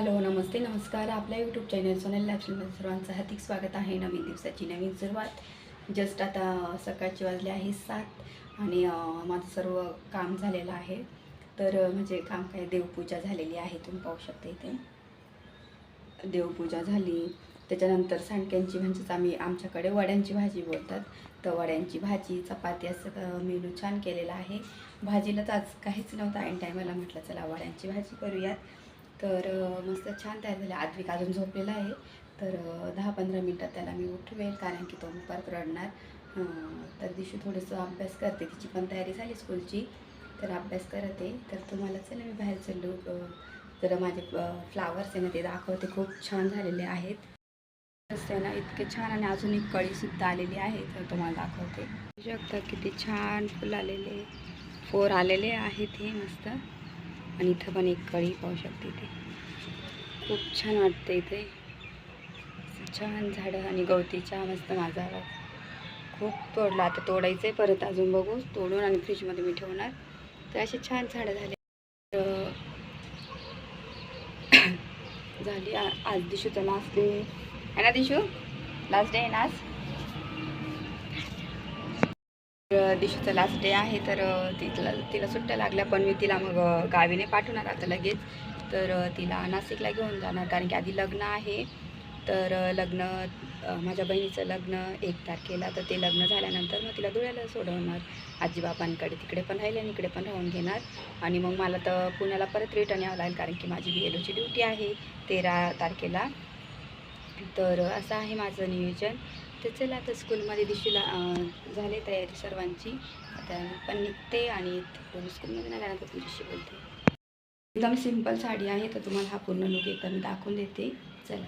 Hello नमस्ते नमस्कार. आपल्या YouTube channel Sonal लाईफस्टाईलमध्ये सर्वांचं हार्दिक स्वागत आहे. नवीन दिवसाची नवीन सुरुवात. जस्ट आता सकाळची वाजले आहे सात आणि माझं सर्व काम झालेलं आहे. तर म्हणजे काम काय देवपूजा झालेली आहे तुम्ही पाहू शकता इथे. देवपूजा झाली. त्याच्यानंतर सांडक्यांची म्हणजेच आम्ही आमच्याकडे वड्यांची भाजी बोलतात. तर वड्यांची भाजी चपाती असं मेनू छान केलेला आहे. भाजीलाच आज काहीच नव्हतं ऐन टायमाला म्हटलं चला वड्यांची भाजी करूयात. तर मस्त छान तयार झाले. आद्विक अजून झोपलेला आहे. तर दहा पंधरा मिनटात त्याला मी उठवेल कारण की तो परत रडणार. तर दिवशी थोडंसं अभ्यास करते. तिची पण तयारी झाली स्कूलची. तर अभ्यास करते. तर तुम्हाला चला मी बाहेर चाललो. तर माझे फ्लावर्स आहे ना ते दाखवते. खूप छान झालेले आहेत. रस्ते ना इतके छान आणि अजून एक कळीसुद्धा आलेली आहे. तर तुम्हाला दाखवते. शकता किती छान फुल आलेले फोर आलेले आहेत हे मस्त. आणि इथं पण एक कळी पाहू शकते इथे. खूप छान वाटतं इथे. छान झाडं आणि गवतीच्या मस्त माझा खूप तोडला. आता तोडायचं आहे परत अजून बघू. तोडून आणि फ्रीजमध्ये मी ठेवणार. तर असे छान झाडं झाले. तर झाली. आ- आज दिशूचा लास्ट डे आहे ना दिशू? लास्ट डे आहे ना आज? दिशूचा लास्ट डे आहे तर तिथला तिला तिला सुट्ट्या लागल्या पण मी तिला मग गावीने पाठवणार आता लगेच. तर तिला नाशिकला घेऊन जाणार कारण की आधी लग्न आहे. तर लग्न माझ्या बहिणीचं लग्न एक तारखेला तर ते लग्न झाल्यानंतर मग तिला धुळ्याला सोडवणार. आजीबाबांकडे तिकडे पण राहील आणि इकडे पण राहून घेणार. आणि मग मला तर पुण्याला परत रिटर्न यावं लागेल कारण की माझी बी एलओची ड्युटी आहे तेरा तारखेला. तर असं आहे माझं नियोजन. तर चला आता स्कूलमध्ये दिशीला झाले तयारी सर्वांची. आता पण निघते आणि स्कूलमध्ये स्कूलमध्ये आल्यानंतर तुमच्याशी बोलते. एकदम सिंपल साडी आहे तर तुम्हाला हा पूर्ण लुक एकदम दाखवून देते. चला.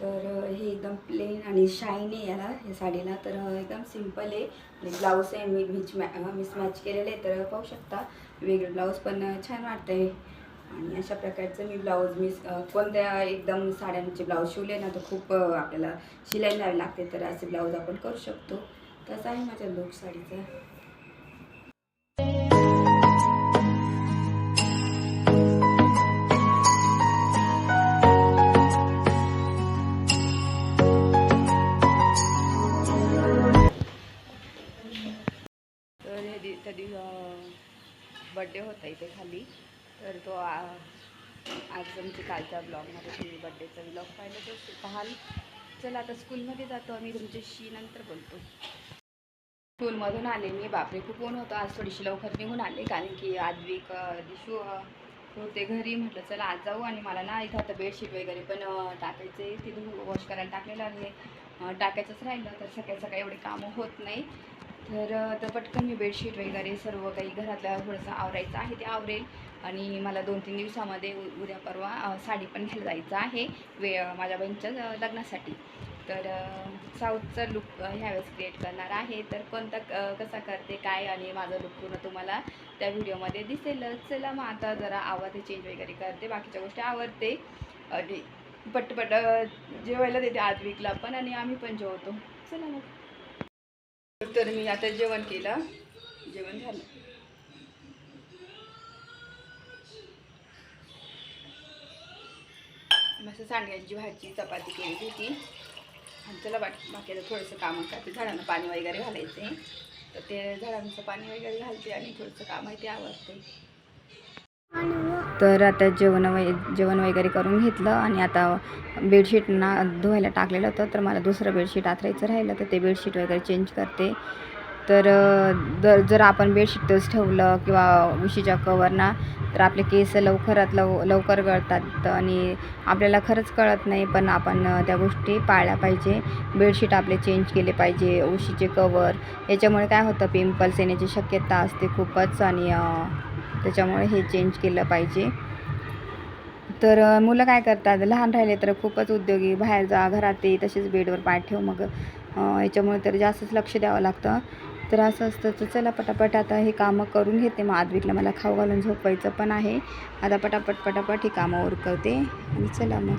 तर हे एकदम प्लेन आणि शाईन आहे याला या साडीला. तर एकदम सिंपल आहे. आणि ब्लाऊज आहे मी मिच मॅ मिसमॅच केलेलं आहे तर पाहू शकता. वेगळं ब्लाऊज पण छान वाटतं आहे आणि अशा प्रकारचं मी ब्लाऊज मी कोणत्या एकदम साड्यांचे ब्लाऊज शिवले ना तर खूप आपल्याला शिलाई लावावी लागते. तर असे ब्लाऊज आपण करू शकतो. तसा आहे माझ्या लोक साडीचा. तर हे दि बड्डे होता इथे खाली. तर तो आ- आज आमची कालच्या ब्लॉगमध्ये तुम्ही बड्डेचा ब्लॉग पाहिला तर पाहाल. चला आता स्कूलमध्ये जातो आम्ही तुमच्याशी नंतर बोलतो. स्कूलमधून आले मी बापरे खूप ऊन होतं. आज थोडीशी लवकर निघून आले कारण की आज वीक दिशू होते घरी. म्हटलं चला आज जाऊ. आणि मला ना इथं आता बेडशीट वगैरे पण टाकायचे टाकायचं आहे. तिथून वॉश करायला टाकलेलं आहे. टाकायचंच राहिलं तर सकाळी सकाळी एवढे कामं होत नाही. तर तर पटकन मी बेडशीट वगैरे सर्व काही घरातल्या थोडंसं आवरायचं आहे ते आवरेल. आणि मला दोन तीन दिवसामध्ये उद्या परवा साडी पण घ्यायला जायचं आहे वे माझ्या बहिणीच्या लग्नासाठी. तर साऊथचा लुक ह्यावेळेस क्रिएट करणार आहे. तर कोणता क कसा करते काय आणि माझा लुक पूर्ण तुम्हाला त्या व्हिडिओमध्ये दिसेलच. चला मग आता जरा आवाज चेंज वगैरे करते बाकीच्या गोष्टी आवडते आणि पटपट जेवायला देते आद्विकला पण आणि आम्ही पण जेवतो. चला मग. तर मी आता जेवण केलं. जेवण झालं. मस्त सांडग्यांची भाजी चपाती केली होती. आणि चला बाकी बाकीचं थोडंसं कामं करते झाडांना पाणी वगैरे घालायचं आहे. तर ते झाडांचं पाणी वगैरे घालते आणि थोडंसं काम आहे ते आवडते तर आता जेवण वै जेवण वगैरे करून घेतलं आणि आता बेडशीट ना धुवायला टाकलेलं होतं. तर मला दुसरं बेडशीट आथरायचं राहिलं तर ते बेडशीट वगैरे चेंज करते. तर जर जर आपण बेडशीटच ठेवलं किंवा उशीच्या कवरना तर आपले केस लवकरात लव लवकर गळतात आणि आपल्याला खरंच कळत नाही पण आपण त्या गोष्टी पाळल्या पाहिजे. बेडशीट आपले चेंज केले पाहिजे उशीचे कवर. याच्यामुळे काय होतं पिंपल्स येण्याची शक्यता असते खूपच आणि त्याच्यामुळे हे चेंज केलं पाहिजे. तर मुलं काय करतात? लहान राहिले तर खूपच उद्योगी बाहेर जा घरात ये तसेच बेडवर पाय ठेव मग. याच्यामुळे तर जास्तच लक्ष द्यावं लागतं. तर असं असतं तर चला पटापट आता हे कामं करून घेते. मग आदवीतला मला खाऊ घालून झोपवायचं पण आहे. आता पटापट पटापट ही कामं करते आणि चला मग.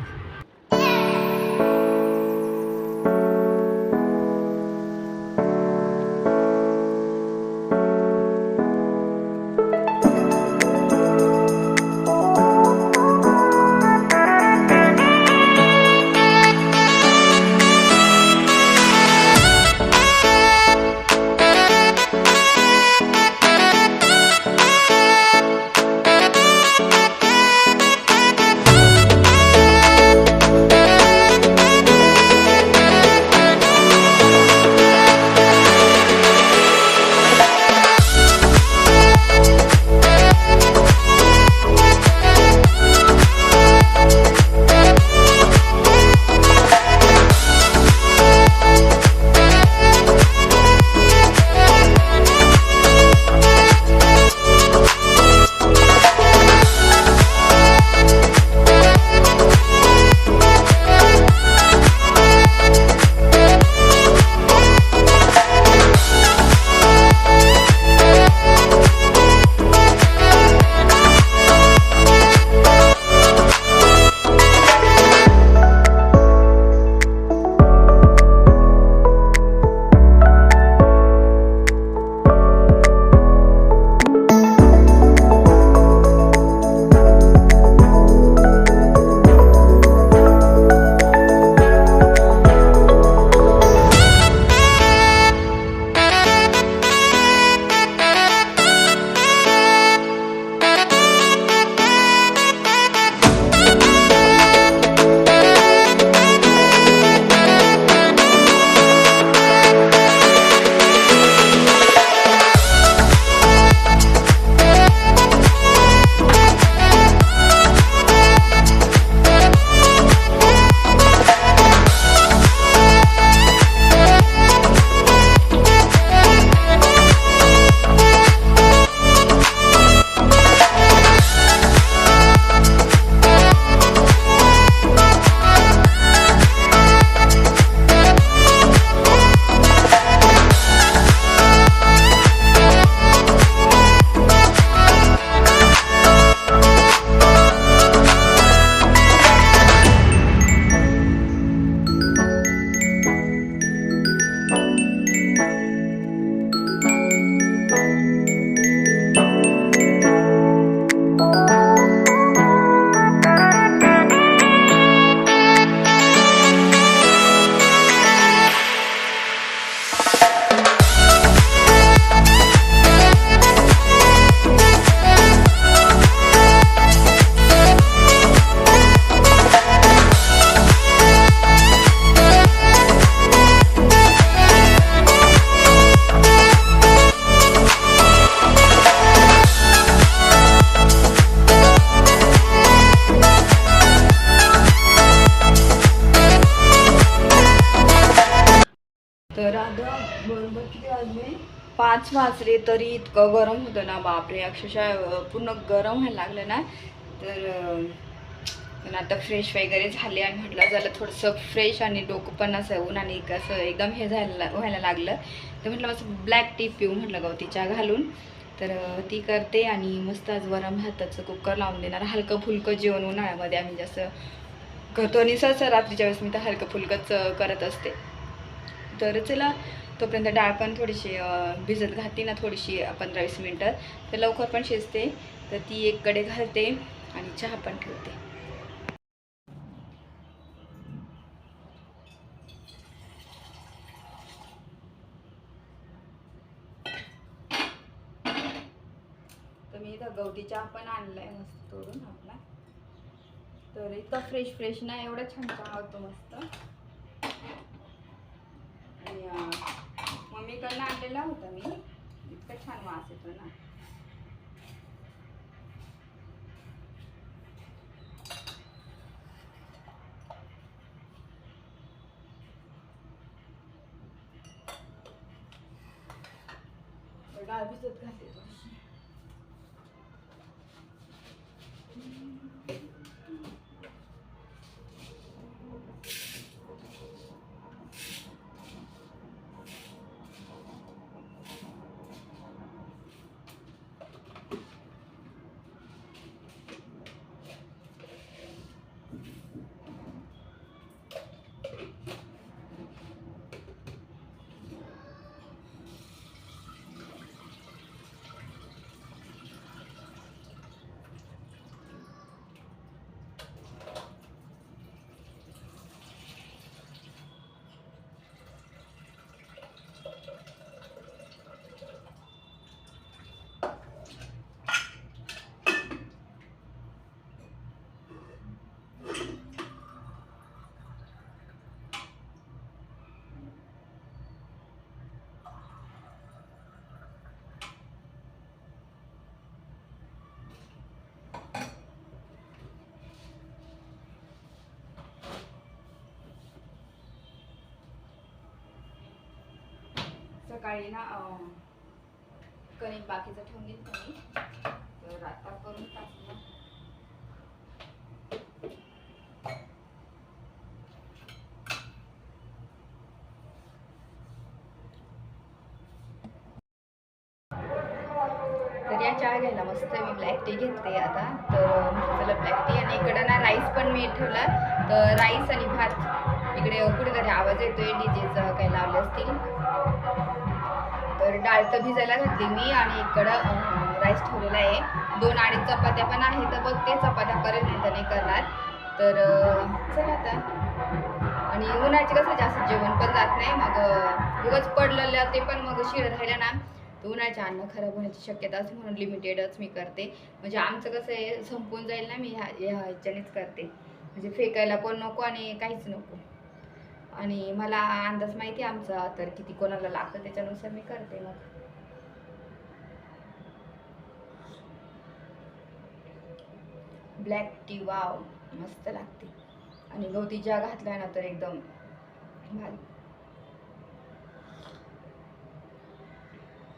पाच वाजले तरी इतकं गरम होतं ना बापरे अक्षरशः पूर्ण गरम व्हायला लागलं ना. तर आता फ्रेश वगैरे झाले आणि म्हटलं झालं थोडंसं फ्रेश आणि डोकं पण असं ऊन आणि कसं एकदम हे झालं व्हायला लागलं. तर म्हटलं असं ब्लॅक टी पिऊ म्हटलं गवती चहा घालून. तर ती करते आणि मस्त आज वरम हाताचं कुकर लावून देणार. हलकं फुलकं जेवण उन्हाळ्यामध्ये आम्ही जास्त करतो आणि सहसा रात्रीच्या वेळेस मी तर हलकं फुलकंच करत असते. तर चला तोपर्यंत डाळ पण थोडीशी भिजत घालते ना थोडीशी पंधरा वीस मिनटं तर लवकर पण शिजते. तर ती एक कडे घालते आणि चहा पण ठेवते. तर मी इथं गवती चहा पण आणलाय मस्त तोडून आपला. तर इतका फ्रेश फ्रेश ना एवढा छान चहा होतो मस्त. आणि इकडनं आणलेला होता मी. इतका छान वास येतो ना. तर डाळ भिजत थोडीशी सकाळी ना कणिक बाकीचं ठेवून देईन कमी तर आता करून टाकू या चहा घ्यायला मस्त मी ब्लॅक टी घेतली आता. तर चला ब्लॅक टी आणि इकडं ना राईस पण मी ठेवला. तर राईस आणि भात. इकडे कुठेतरी आवाज येतोय डीजेचं काही लावले असतील. तर डाळ तर भिजायला घातली मी आणि इकडं राईस ठेवलेला आहे. दोन अडीच चपात्या पण आहे तर बघते चपात्या करेल नाही तर नाही करणार. तर चला आता. आणि उन्हाळ्याचे कसं जास्त जेवण पण जात नाही मग अं, उगाच पडलेलं ते पण मग शिळ राहिलं ना. तर उन्हाळ्याचे अन्न खराब होण्याची शक्यता असते म्हणून लिमिटेडच मी करते. म्हणजे आमचं कसं आहे संपून जाईल ना मी ह्या ह्या ह्याच्यानेच करते. म्हणजे फेकायला पण नको आणि काहीच नको. आणि मला अंदाज माहिती आहे आमचा तर किती कोणाला लागतं त्याच्यानुसार मी करते मग. ब्लॅक टी वाव मस्त लागते. आणि गवती ज्या घातल्या ना तर एकदम भारी.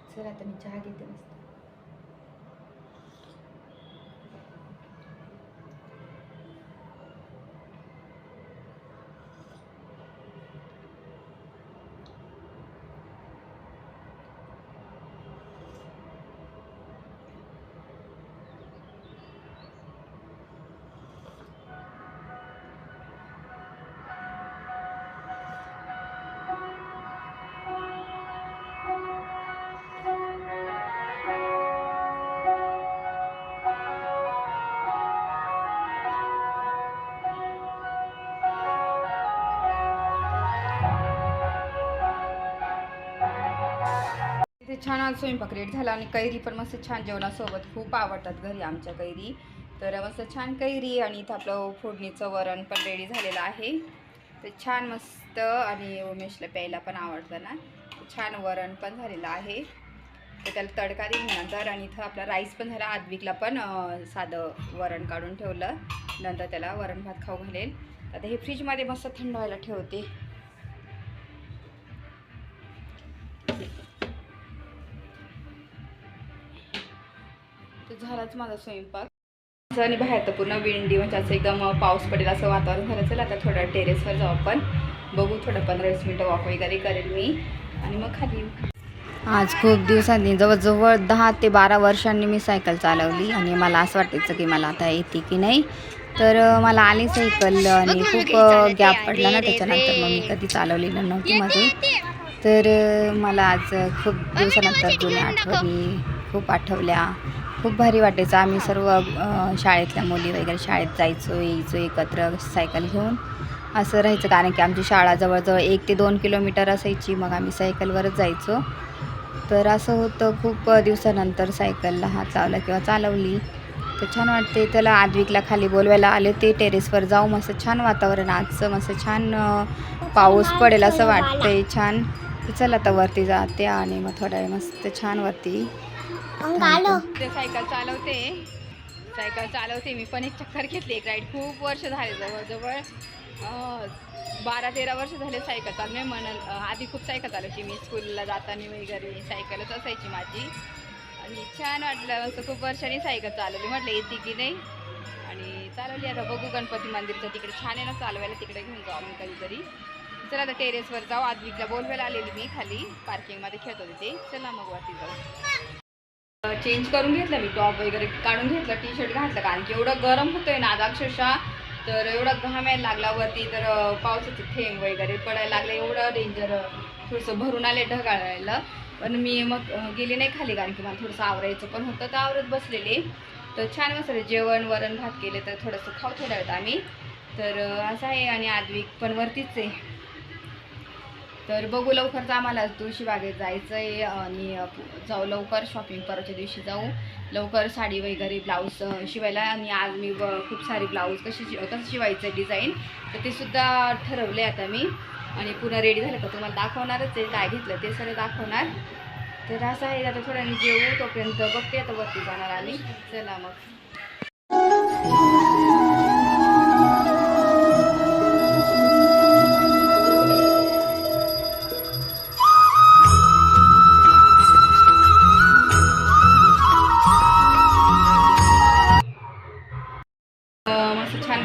चला आता मी चहा घेते मस्त. छान आज स्वयंपाक रेट झाला आणि कैरी पण मस्त छान जेवणासोबत खूप आवडतात घरी आमच्या कैरी. तर मस्त छान कैरी आणि इथं आपलं फोडणीचं वरण पण रेडी झालेलं आहे. तर छान मस्त आणि उमेशला प्यायला पण आवडतं ना. छान वरण पण झालेलं आहे. तर त्याला तडका देईन नंतर आणि इथं आपला राईस पण झाला आदविकला पण साधं वरण काढून ठेवलं. नंतर त्याला वरण भात खाऊ घालेल. आता हे फ्रीजमध्ये मस्त थंड व्हायला ठेवते. झालाच माझा स्वयंपाक. आणि बाहेर तर पूर्ण विंडी म्हणजे असं एकदम पाऊस पडेल असं वातावरण झालं चला आता थोडं टेरेसवर जाऊ आपण. बघू थोडं पंधरा वीस मिनटं वॉक वगैरे करेल मी. आणि मग खाली आज खूप दिवसांनी जवळजवळ दहा ते बारा वर्षांनी मी सायकल चालवली आणि मला असं वाटायचं की मला आता येते की नाही. तर मला आली सायकल आणि खूप गॅप पडला ना त्याच्यानंतर. मग मी कधी चालवलेलं नव्हती मध्ये तर मला आज खूप दिवसानंतर जुन्या आठवणी खूप आठवल्या. खूप भारी वाटायचं. आम्ही सर्व शाळेतल्या मुली वगैरे शाळेत जायचो यायचो एकत्र सायकल घेऊन. असं राहायचं कारण की आमची शाळा जवळजवळ एक ते दोन किलोमीटर असायची. मग आम्ही सायकलवरच जायचो. तर असं होतं खूप दिवसानंतर सायकलला हात लावला किंवा चालवली. तर छान वाटते त्याला आद्विकला खाली बोलवायला आले. ते टेरेसवर जाऊ मस्त छान वातावरण आजचं मस्त छान पाऊस पडेल असं वाटतंय छान. चला चल आता वरती जाते आणि मग थोडा वेळ मस्त छान वरती ते सायकल चालवते. सायकल चालवते. मी पण एक चक्कर घेतली. एक राईड खूप वर्ष झाले जवळजवळ. बारा तेरा वर्ष झाले सायकल चालू म्हणाल आधी खूप सायकल चालवायची मी. स्कूलला जाताना वगैरे सायकलच असायची माझी. आणि छान वाटलं. असं खूप वर्षांनी सायकल चालवली. म्हटलं येते की नाही? आणि चालवली. आता बघू गणपती मंदिरचं तिकडे छान आहे ना. चालवायला तिकडे घेऊन जाऊ आम्ही कधीतरी. चला आता टेरेसवर जाऊ. आद्विकला बोलवायला आलेली मी खाली. पार्किंगमध्ये खेळत होते ते चला मग वरती जाऊ. चेंज करून घेतलं मी टॉप वगैरे काढून घेतलं टी शर्ट घातलं. कारण की एवढं गरम होतंय ना आज अक्षरशः तर एवढा घाम यायला लागला वरती तर पावसाचे थेंब वगैरे पडायला लागले. एवढं डेंजर थोडंसं भरून आले ढगाळायला. पण मी मग गेले नाही खाली कारण की मला थोडंसं आवरायचं पण होतं. तर आवरत बसलेले. तर छान मस्त जेवण वरण भात केले तर थोडंसं खाऊ थोड्या वेळात आम्ही. तर असं आहे आणि आद्विक पण वरतीच आहे. तर बघू लवकरच आम्हाला तुळशीबागेत जायचं आहे आणि जाऊ लवकर शॉपिंग परवाच्या दिवशी जाऊ. लवकर साडी वगैरे ब्लाऊज शिवायला. आणि आज मी खूप सारी ब्लाऊज कशी शि- कसं शिवायचं डिझाईन तर ते सुद्धा ठरवले आता मी. आणि पुन्हा रेडी झालं का तुम्हाला दाखवणारच ते काय घेतलं ते सगळं दाखवणार. तर असं आहे आता थोड्याने जेवू तोपर्यंत बघते आता वरती जाणार आम्ही. चला मग.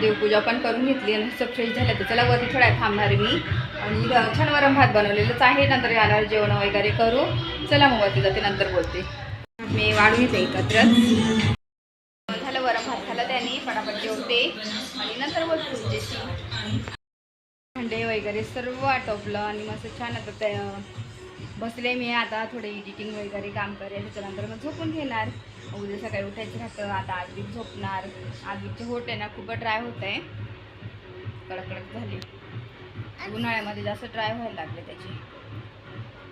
देवपूजा पण करून घेतली आणि मस्त फ्रेश झालं तर चला वरती थोड्या थांबणार आहे मी. आणि छान वरम भात बनवलेलंच आहे. नंतर याला जेवण वगैरे करू. चला मग वरती जाते नंतर बोलते. मी वाढून घेते एकत्रच. झालं वरम भात झालं त्याने. फटाफट जेवते. आणि नंतर बोलते तुमच्याशी. भांडे वगैरे सर्व आटोपलं आणि मस्त छान आता त्या बसले मी आता थोडे एडिटिंग वगैरे काम करेल त्याच्यानंतर मग झोपून घेणार. उद्या सकाळी उठायचं राहतं आता आजवीक झोपणार. आजवीकचे होट आहे ना खूप ड्राय होत आहे. कडक कडक झाले. उन्हाळ्यामध्ये जास्त ड्राय व्हायला लागले त्याचे.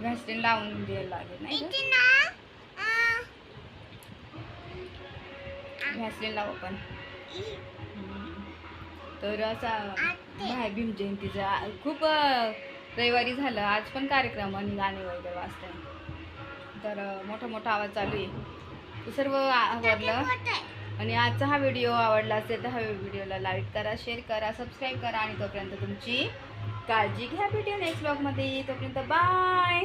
व्हॅसलिन लावून द्यायला लागेल नाही? व्हॅसलिन लावू पण तर असा भीम जयंतीचा खूप रविवारी झालं. आज पण कार्यक्रम आणि गाणे वगैरे वाजताय. तर मोठा मोठा आवाज चालू आहे. सर्व आवडलं आणि आजचा हा व्हिडिओ आवडला असेल तर हा व्हिडिओला लाईक करा शेअर करा सबस्क्राईब करा. आणि तोपर्यंत तुमची काळजी घ्या. भेटूया नेक्स्ट ब्लॉगमध्ये तोपर्यंत बाय.